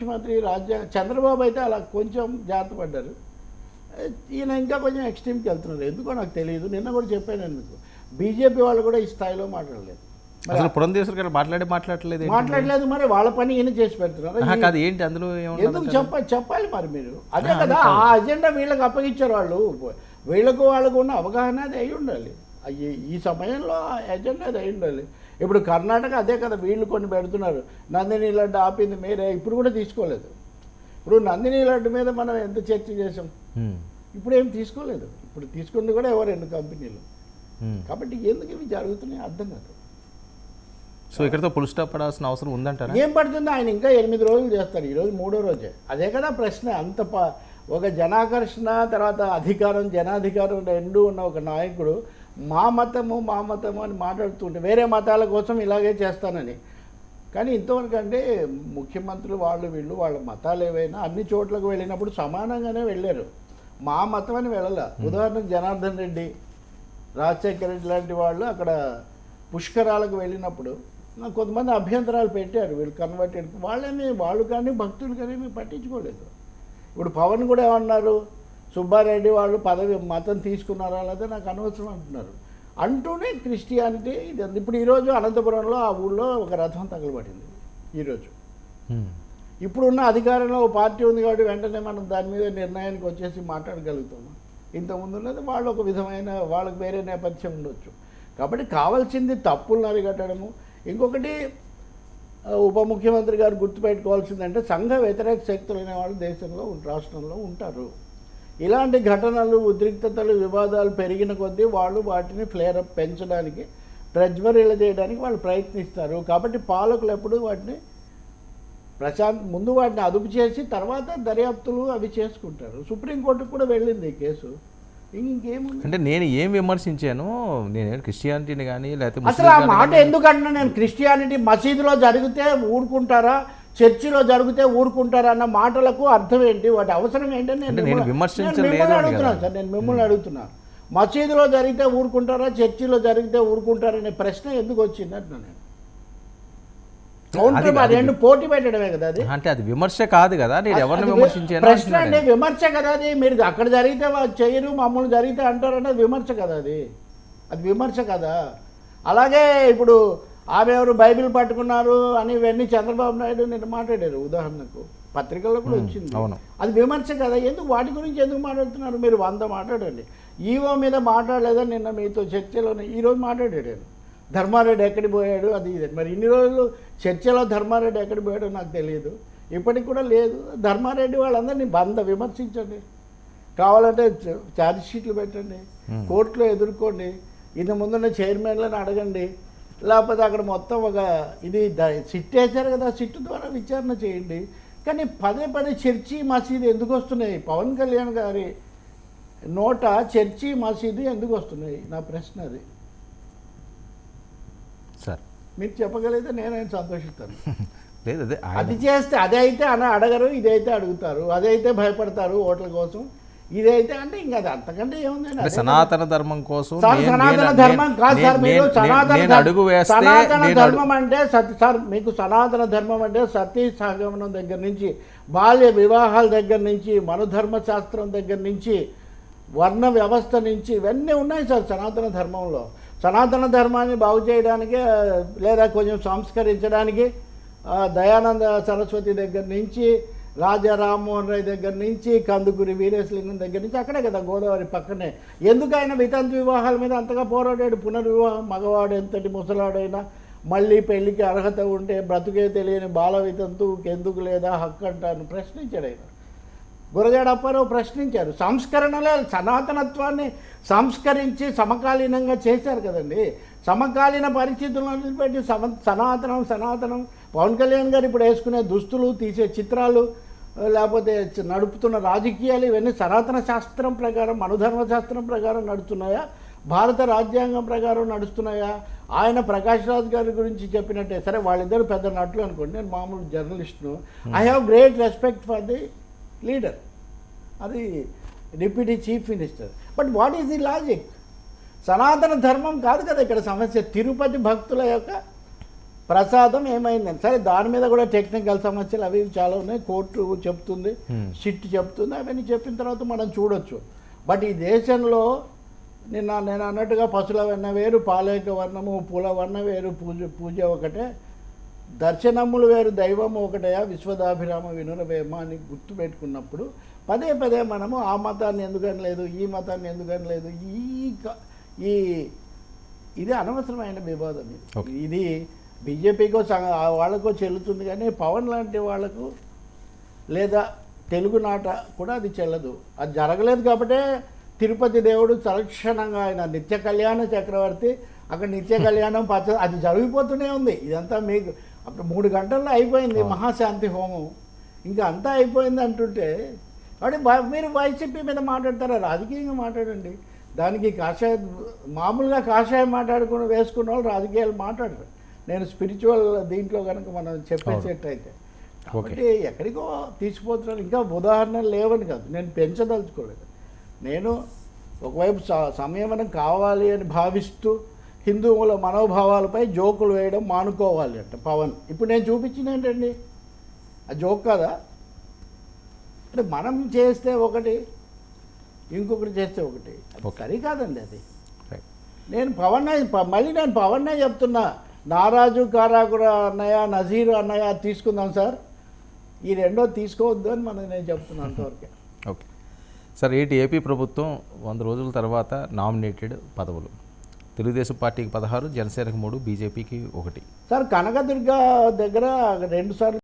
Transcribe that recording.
ముఖ్యమంత్రి రాజ్యాంగ చంద్రబాబు అయితే అలా కొంచెం జాగ్రత్త పడ్డారు. ఈయన ఇంకా కొంచెం ఎక్స్ట్రీమ్కి వెళ్తున్నారు. ఎందుకో నాకు తెలియదు. నిన్న కూడా చెప్పాను మీకు. బీజేపీ వాళ్ళు కూడా ఈ స్థాయిలో మాట్లాడలేదు. అసలు పురంధేశ్వర్ గారు మాట్లాడి మాట్లాడలేదు? మాట్లాడలేదు మరి వాళ్ళ పని ఈయన చేసి పెడుతున్నారు. కాదు ఏంటి అందులో ఎందుకు ఏమన్నా చెప్ప చెప్పాలి మరి మీరు. అదే కదా ఆ అజెండా వీళ్ళకి అప్పగించారు వాళ్ళు. వీళ్ళకు వాళ్ళకు ఉన్న అవగాహన అది అయి ఉండాలి. ఈ సమయంలో ఆ ఎజెండా అది అయి ఉండాలి. ఇప్పుడు కర్ణాటక అదే కదా వీళ్ళు కొన్ని పెడుతున్నారు. నందిని లడ్డు ఆపింది మీరే ఇప్పుడు కూడా తీసుకోలేదు. ఇప్పుడు నందిని లడ్డు మీద మనం ఎంత చర్చ చేసాం ఇప్పుడు ఏం తీసుకోలేదు. ఇప్పుడు తీసుకుంది కూడా ఎవరు రెండు కంపెనీలు. కాబట్టి ఎందుకు ఇవి జరుగుతున్నాయి అర్థం కాదు. సో ఇక్కడతో పుల్ స్టాప్ పడాల్సిన అవసరం ఉందంటారా? ఏం పడుతుంది? ఆయన ఇంకా ఎనిమిది రోజులు చేస్తారు. ఈరోజు మూడో రోజే. అదే కదా ప్రశ్న. అంత ప ఒక జనాకర్షణ తర్వాత అధికారం జనాధికారం రెండు ఉన్న ఒక నాయకుడు మా మతము మా మతము అని మాట్లాడుతుంటే వేరే మతాల కోసం ఇలాగే చేస్తానని. కానీ ఇంతవరకు అంటే ముఖ్యమంత్రులు వాళ్ళు వీళ్ళు వాళ్ళ మతాలు ఏవైనా అన్ని చోట్లకు వెళ్ళినప్పుడు సమానంగానే వెళ్ళారు. మా మతం అని వెళ్ళాల. ఉదాహరణకు జనార్దన్ రెడ్డి రాజశేఖర రెడ్డి లాంటి వాళ్ళు అక్కడ పుష్కరాలకు వెళ్ళినప్పుడు నాకు కొంతమంది అభ్యంతరాలు పెట్టారు. వీళ్ళు కన్వర్టెడ్ వాళ్ళేమి వాళ్ళు కానీ భక్తులు కానీ ఏమీ పట్టించుకోలేదు. ఇప్పుడు పవన్ కూడా ఏమన్నారు? సుబ్బారెడ్డి వాళ్ళు పదవి మతం తీసుకున్నారా లేదా నాకు అనవసరం అంటున్నారు. అంటూనే క్రిస్టియానిటీ ఇది. ఇప్పుడు ఈరోజు అనంతపురంలో ఆ ఊళ్ళో ఒక రథం తగలబడింది. ఈరోజు ఇప్పుడున్న అధికారంలో ఒక పార్టీ ఉంది కాబట్టి వెంటనే మనం దాని మీద నిర్ణయానికి వచ్చేసి మాట్లాడగలుగుతాము? ఇంతకుముందు ఉన్నది వాళ్ళు ఒక విధమైన వాళ్ళకి వేరే నేపథ్యం ఉండొచ్చు. కాబట్టి కావాల్సింది తప్పులను అరికట్టడము. ఇంకొకటి ఉప ముఖ్యమంత్రి గారు గుర్తుపెట్టుకోవాల్సిందంటే సంఘ వ్యతిరేక శక్తులు అనేవాళ్ళు దేశంలో రాష్ట్రంలో ఉంటారు. ఇలాంటి ఘటనలు ఉద్రిక్తతలు వివాదాలు పెరిగిన కొద్దీ వాళ్ళు వాటిని ఫ్లేరప్ పెంచడానికి ప్రజ్వరిల చేయడానికి వాళ్ళు ప్రయత్నిస్తారు. కాబట్టి పాలకులు ఎప్పుడు వాటిని ప్రశాంత్ ముందు వాటిని అదుపు చేసి తర్వాత దర్యాప్తులు అవి చేసుకుంటారు. సుప్రీంకోర్టుకు కూడా వెళ్ళింది ఈ కేసు. అంటే నేను ఏం విమర్శించాను నేను క్రిస్టియానిటీని కానీ లేకపోతే అసలు ఆ మాట ఎందుకంటున్నా నేను? క్రిస్టియానిటీ మసీదులో జరిగితే ఊరుకుంటారా? చర్చిలో జరిగితే ఊరుకుంటారా అన్న మాటలకు అర్థం ఏంటి? వాటి అవసరం ఏంటని నేను మిమ్మల్ని- అడుగుతున్నాను. సార్ నేను మిమ్మల్ని అడుగుతున్నాను మసీదులో జరిగితే ఊరుకుంటారా? చర్చిలో జరిగితే ఊరుకుంటారనే ప్రశ్న ఎందుకు వచ్చింది అంటున్నా నేను. రెండు పోటీ పెట్టడమే కదా అది. అంటే అది విమర్శ కాదు కదా. నేను ఎవరిని విమర్శించాను ప్రశ్న అంటున్నాను అంటే విమర్శ కదా అది. మీరు అక్కడ జరిగితే వాళ్ళు చేయరు మమ్మల్ని జరిగితే అంటారు అంటే విమర్శ కదా అది. అది విమర్శ కదా. అలాగే ఇప్పుడు ఆమె ఎవరు బైబిల్ పట్టుకున్నారు అని ఇవన్నీ చంద్రబాబు నాయుడు నేను మాట్లాడారు. ఉదాహరణకు పత్రికల్లో కూడా వచ్చింది. అవును. అది విమర్శ కదా. ఎందుకు వాటి గురించి ఎందుకు మాట్లాడుతున్నారు? మీరు వంద మాట్లాడండి. ఈవో మీద మాట్లాడలేదని నిన్న మీతో చర్చలోనే ఈరోజు మాట్లాడాడు. ధర్మారెడ్డి ఎక్కడికి పోయాడు? అది ఇది. మరి ఇన్ని రోజులు చర్చలో ధర్మారెడ్డి ఎక్కడికి పోయాడో నాకు తెలియదు. ఇప్పటికి కూడా లేదు. ధర్మారెడ్డి వాళ్ళందరినీ బంద విమర్శించండి. కావాలంటే ఛార్జ్ షీట్లు పెట్టండి. కోర్టులో ఎదుర్కోండి. ఇది ముందున్న చైర్మన్లను అడగండి. లేకపోతే అక్కడ మొత్తం ఒక ఇది సిట్ వేశారు కదా సిట్ ద్వారా విచారణ చేయండి. కానీ పదే పదే చర్చి మసీదు ఎందుకు వస్తున్నాయి? పవన్ కళ్యాణ్ గారి నోట చర్చి మసీదు ఎందుకు వస్తున్నాయి? నా ప్రశ్న అది. సార్. మీరు చెప్పగలిగితే నేనైనా సంతోషిస్తాను. లేదు అదే చేస్తే అదే అయితే అన అడగరు ఇదైతే అడుగుతారు అదైతే భయపడతారు ఓట్ల కోసం. ఇదైతే అంటే ఇంకా అది అంతకంటే ఏముందండి సనాతన ధర్మం కోసం సనాతన ధర్మం కాదు సార్ మీరు సనాతన అడుగు సనాతన ధర్మం అంటే సత్ సార్ మీకు సనాతన ధర్మం అంటే సతీ సహగమనం దగ్గర నుంచి బాల్య వివాహాల దగ్గర నుంచి మనుధర్మ శాస్త్రం దగ్గర నుంచి వర్ణ వ్యవస్థ నుంచి ఇవన్నీ ఉన్నాయి సార్ సనాతన ధర్మంలో. సనాతన ధర్మాన్ని బాగు చేయడానికి లేదా కొంచెం సంస్కరించడానికి దయానంద సరస్వతి దగ్గర నుంచి రాజా రామ్మోహన్ రాయ్ దగ్గర నుంచి కందుకూరి వీరేశలింగం దగ్గర నుంచి అక్కడే కదా గోదావరి పక్కనే. ఎందుకు ఆయన వితంతు వివాహాల మీద అంతగా పోరాడాడు పునర్వివాహం మగవాడు ఎంతటి ముసలాడైనా. మళ్ళీ పెళ్ళికి అర్హత ఉంటే బ్రతుకే తెలియని బాల వితంతువుకి ఎందుకు లేదా హక్కు అంటాను ప్రశ్నించాడు ఆయన. గురజాడ అప్పారావు ప్రశ్నించారు. సంస్కరణలే సనాతనత్వాన్ని సంస్కరించి సమకాలీనంగా చేశారు కదండి. సమకాలీన పరిస్థితులను వదిలిపెట్టి సమ సనాతనం సనాతనం. పవన్ కళ్యాణ్ గారు ఇప్పుడు వేసుకునే దుస్తులు తీసే చిత్రాలు లేకపోతే నడుపుతున్న రాజకీయాలు ఇవన్నీ సనాతన శాస్త్రం ప్రకారం మనుధర్మ శాస్త్రం ప్రకారం నడుస్తున్నాయా? భారత రాజ్యాంగం ప్రకారం నడుస్తున్నాయా? ఆయన ప్రకాష్ రాజ్ గారి గురించి చెప్పినట్టే. సరే వాళ్ళిద్దరు పెద్ద నటులు అనుకోండి. నేను మామూలు జర్నలిస్ట్ను. I have great respect for the leader అది deputy chief minister. But what is the logic సనాతన ధర్మం కాదు కదా ఇక్కడ సమస్య. తిరుపతి భక్తుల యొక్క ప్రసాదం ఏమైందని సరే దాని మీద కూడా టెక్నికల్ సమస్యలు అవి చాలా ఉన్నాయి. కోర్టు చెప్తుంది Hmm. సిట్ చెప్తుంది అవన్నీ చెప్పిన తర్వాత మనం చూడొచ్చు. బట్ ఈ దేశంలో నిన్న నేను అన్నట్టుగా పశుల వర్ణ వేరు పాలేక వర్ణము పూల వర్ణ వేరు పూజ పూజ ఒకటే. దర్శనములు వేరు దైవము ఒకటయా విశ్వదాభిరామ వినురవేమ అని గుర్తుపెట్టుకున్నప్పుడు పదే పదే మనము ఆ మతాన్ని ఎందుకని లేదు ఈ మతాన్ని ఎందుకని లేదు ఈ ఈ ఇది అనవసరమైన వివాదం. ఇది బీజేపీకో వాళ్ళకో చెల్లుతుంది కానీ పవన్ లాంటి వాళ్ళకు లేదా తెలుగునాట కూడా అది చెల్లదు. అది జరగలేదు కాబట్టే తిరుపతి దేవుడు తలక్షణంగా ఆయన నిత్య కళ్యాణ చక్రవర్తి అక్కడ నిత్య కళ్యాణం పచ్చ అది జరిగిపోతూనే ఉంది. ఇదంతా మీకు అప్పుడు మూడు గంటల్లో అయిపోయింది మహాశాంతి హోమం. ఇంకా అంతా అయిపోయింది అంటుంటే కాబట్టి మీరు వైసీపీ మీద మాట్లాడతారా? రాజకీయంగా మాట్లాడండి. దానికి కాషాయ మామూలుగా కాషాయం మాట్లాడుకుని వేసుకున్న వాళ్ళు రాజకీయాలు మాట్లాడరు. నేను స్పిరిచువల్ దీంట్లో కనుక మనం చెప్పేసేటైతే. కాబట్టి ఎక్కడికో తీసిపోతున్నారు. ఇంకా ఉదాహరణలు లేవని కాదు. నేను పెంచదలుచుకోలేదు. నేను ఒకవైపు సంయమనం కావాలి అని భావిస్తూ హిందువుల మనోభావాలపై జోకులు వేయడం మానుకోవాలి అంట పవన్. ఇప్పుడు నేను చూపించిన ఏంటండి? ఆ జోక్ కదా? అంటే మనం చేస్తే ఒకటి ఇంకొకటి చేస్తే ఒకటి. సరికాదండి అది. నేను పవన్ మళ్ళీ నేను పవన్నే చెప్తున్నా. నారాజు కారాకుర అన్నయ్య నజీరు అన్నయ్య తీసుకుందాం సార్. ఈ రెండో తీసుకోవద్దు అని మనం నేను చెప్తున్నాను అంతవరకే. ఓకే. సార్ ఏంటి ఏపీ ప్రభుత్వం వంద రోజుల తర్వాత నామినేటెడ్ పదవులు? తెలుగుదేశం పార్టీకి పదహారు జనసేనకు మూడు బీజేపీకి ఒకటి. సార్ కనకదుర్గ దగ్గర రెండు సార్లు